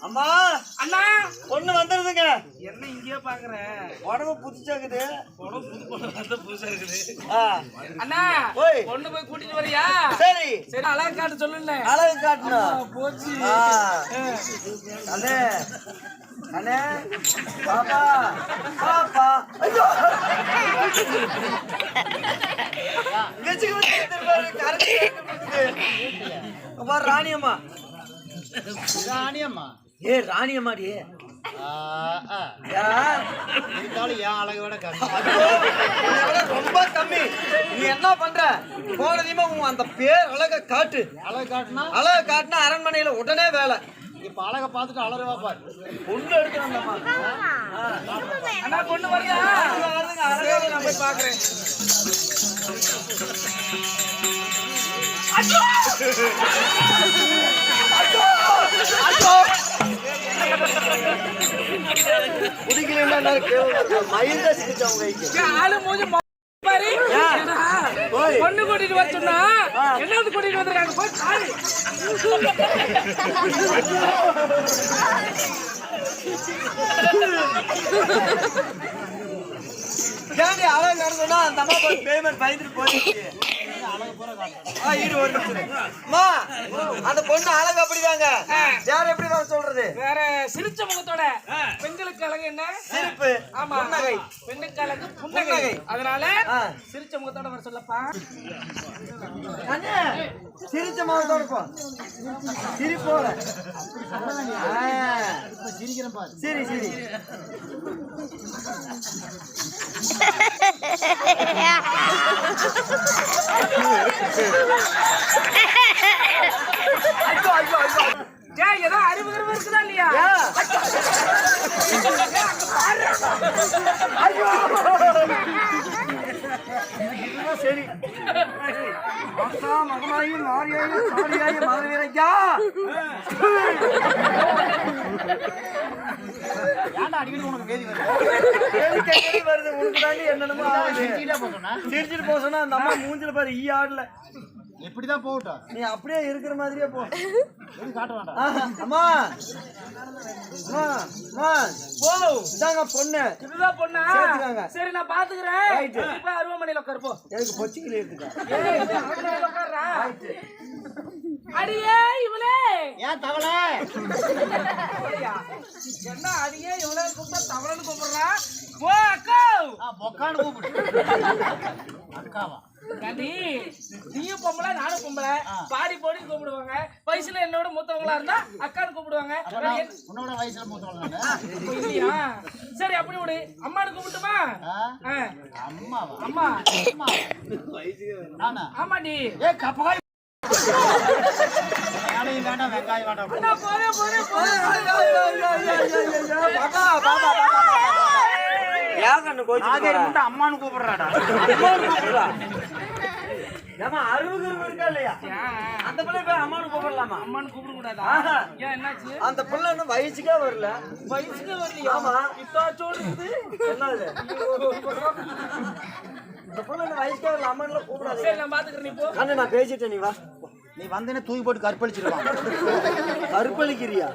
அம்மா! அண்ணா! பொண்ணு வந்துருதுங்க. என்ன இங்கேயே பாக்குற? உடம்பு புதுச்சாக்குது. புது புது புதுசா இருக்குது. அண்ணா! ஓய். பொண்ணு போய் கூட்டிட்டு வரியா? சரி. சரி அழகா காட்ட சொல்லுங்க அழகு காட்டணும் போச்சு. அண்ணே. அண்ணே. பாப்பா. பாப்பா. ஐயோ. ராணியம்மா ராணியம்மா. ஏ ராணியம்மாடி. ஆ, ஆ. யா. இருந்தாலும் என் அழகை விட கம்மி. ரொம்ப கம்மி. நீ என்ன பண்ற? போனதையுமா உன் அந்த பேர் அழக காட்டு. அழகு காட்டினா? அழக காட்டுனா அரண்மனையில உடனே வேலை. இப்ப அழகை பார்த்துட்டு அலறுவா பாரு. பொண்ணு எடுக்கணும்மா அண்ணா பொண்ணு வரியா வருதுங்க. அழகா நான் போய் பாக்குறேன். குடிக்கலன்னா கைக்கு ஆளு மூஞ்சி. பொண்ணு கூட்டிட்டு வர சொன்னா என்னது கூட்டிட்டு வந்திருக்காங்க? போய் ஏன்டி அழகு அந்த அம்மா பேமெண்ட் பயந்துட்டு போயிடுச்சு. ஆ, இரு ஒரு நிமிஷம். அம்மா, அந்த பொண்ணு அழகு அப்படிதாங்க. யார் எப்படி வர சொல்றது? வேற சிரிச்ச முகத்தோட பெண்களுக்கு அழகு என்ன? சிரிப்பு. ஆமா. புன்னகை. பெண்ணுக்கு அழகு புன்னகை. அதனால. சிரிச்ச முகத்தோட வர சொல்லப்பா. சிரிச்ச முகத்தோட போ. சிரிப்போட. சிரிக்கிறேன் பாரு சரி சரி. ஐயோ ஐயோ ஐயோ ஏன் ஏதோ அறிவு இருக்குதா இல்லையா? சரி. மாசா மகமாயி மாரியாயி மாரியாயி மாதவீரையா ஏன்டா அடிக்கடி உனக்கு வேதி வருது? உனக்கு தாண்டி என்னென்னமோ ஆகுது. சிரிச்சிட்டே போக சொன்னா அந்த அம்மா மூஞ்சில பாரு ஈ ஆடல. எப்படிதான் போகட்டும். நீ அப்படியே இருக்கிற மாதிரியே போ. எது காட்ட வேண்டாம். ஆஹா, அம்மா. அம்மா அம்மா. ஓ இதாங்க பொண்ணு. இதுதான் பொண்ணா? சேர்த்துக்கோங்க. சரி நான் பாத்துக்கிறேன். இப்ப அருவமனையில உட்காருப்போ எனக்கு எடுத்துக்க? அருவமனையில உட்கார்றா அடியே இவளே. ஏன் தவளை? என்ன அடியே இவளே கூப்பிட்டா தவறன்னு கூப்பிடுறா? ஓ அக்கா! பொக்கான்னு கூப்பிடு. அக்காவா? நீயும் பொம்பளை நானும் பொம்பளை. பாடி போடி கூப்பிடுவாங்க. வயசுல என்னோட மூத்தவங்களா இருந்தா அக்கான்னு கூப்பிடுவாங்க. உன்னோட வயசுல மூத்தவங்க நானு. இப்போ இல்லையா? சரி அப்படி விடு. அம்மானு கூப்பிட்டுமா? அம்மா. அம்மா. ஆமாடி. ஏ கப்பாய் வேலையும் வேண்டாம் வெங்காயம் வேண்டாம். கோச்சு அம்மான்னு கூப்பிடுறாடா. ஏமா அறுபது இருக்கா இல்லையா? அந்த பிள்ளை போய் அம்மானு கூப்பிடலாமா? அம்மானு கூப்பிட கூடாதா. ஏன் என்னாச்சு? அந்த பிள்ளை இன்னும் வயசுக்கே வரல. வயசுக்கு வரலையா? ஆமா. இத்தாச்சோடு என்னது? நான் பாத்துக்கிறேன் நீ போ. கண்ணு நான் பேசிட்டேன் நீ வா. நீ வந்தேனே தூக்கி போட்டு கற்பழிச்சிருவான். கருப்பளிக்கிறியா